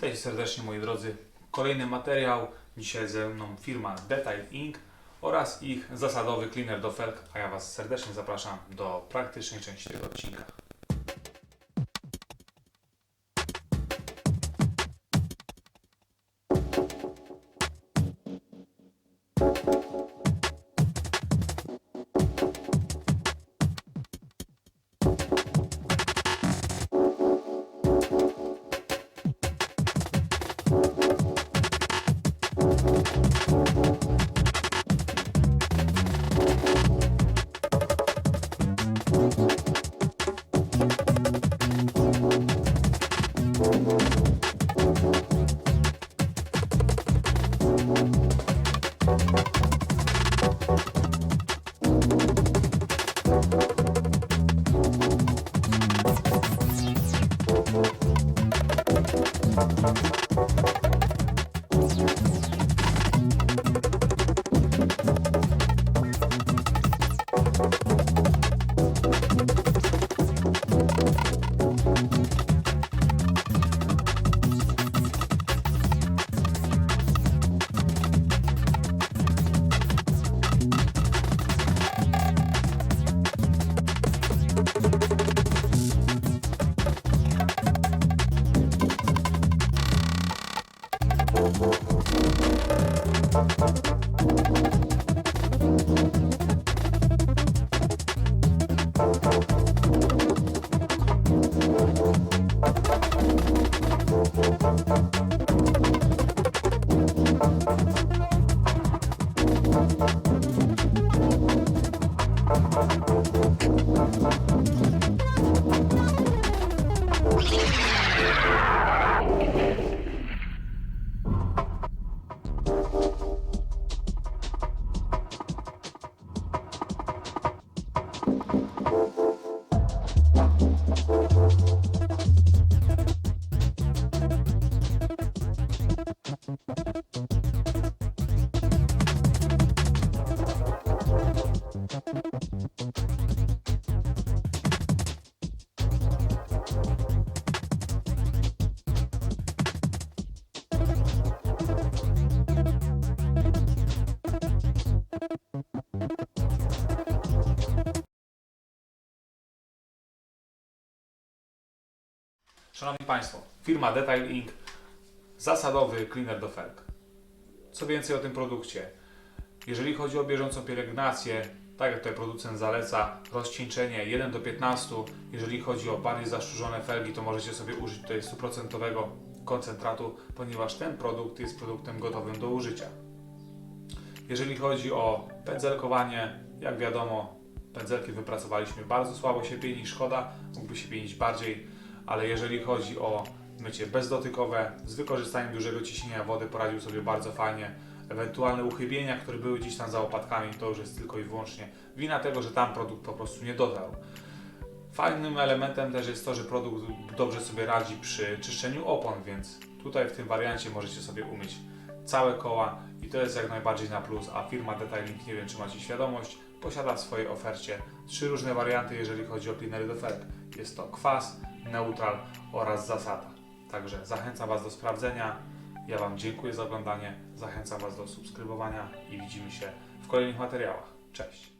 Cześć serdecznie moi drodzy. Kolejny materiał. Dzisiaj ze mną firma Detail Inc. oraz ich zasadowy cleaner do felg, a ja Was serdecznie zapraszam do praktycznej części tego odcinka. Música Thank Yeah. Szanowni Państwo, firma Detail Inc. Zasadowy cleaner do felg. Co więcej o tym produkcie? Jeżeli chodzi o bieżącą pielęgnację, tak jak tutaj producent zaleca, rozcieńczenie 1 do 15. Jeżeli chodzi o bardziej zaszczurzone felgi, to możecie sobie użyć tutaj 100% koncentratu, ponieważ ten produkt jest produktem gotowym do użycia. Jeżeli chodzi o pędzelkowanie, jak wiadomo, pędzelki wypracowaliśmy bardzo słabo się pieni, szkoda, mógłby się pienić bardziej, ale jeżeli chodzi o mycie bezdotykowe z wykorzystaniem dużego ciśnienia wody poradził sobie bardzo fajnie. Ewentualne uchybienia, które były gdzieś tam za opadkami, to już jest tylko i wyłącznie wina tego, że tam produkt po prostu nie dotarł. Fajnym elementem też jest to, że produkt dobrze sobie radzi przy czyszczeniu opon, więc tutaj w tym wariancie możecie sobie umyć całe koła i to jest jak najbardziej na plus, a firma Detailing, nie wiem czy macie świadomość, posiada w swojej ofercie trzy różne warianty, jeżeli chodzi o cleanery do felg. Jest to kwas, neutral oraz zasada. Także zachęcam Was do sprawdzenia. Ja Wam dziękuję za oglądanie, zachęcam Was do subskrybowania i widzimy się w kolejnych materiałach. Cześć!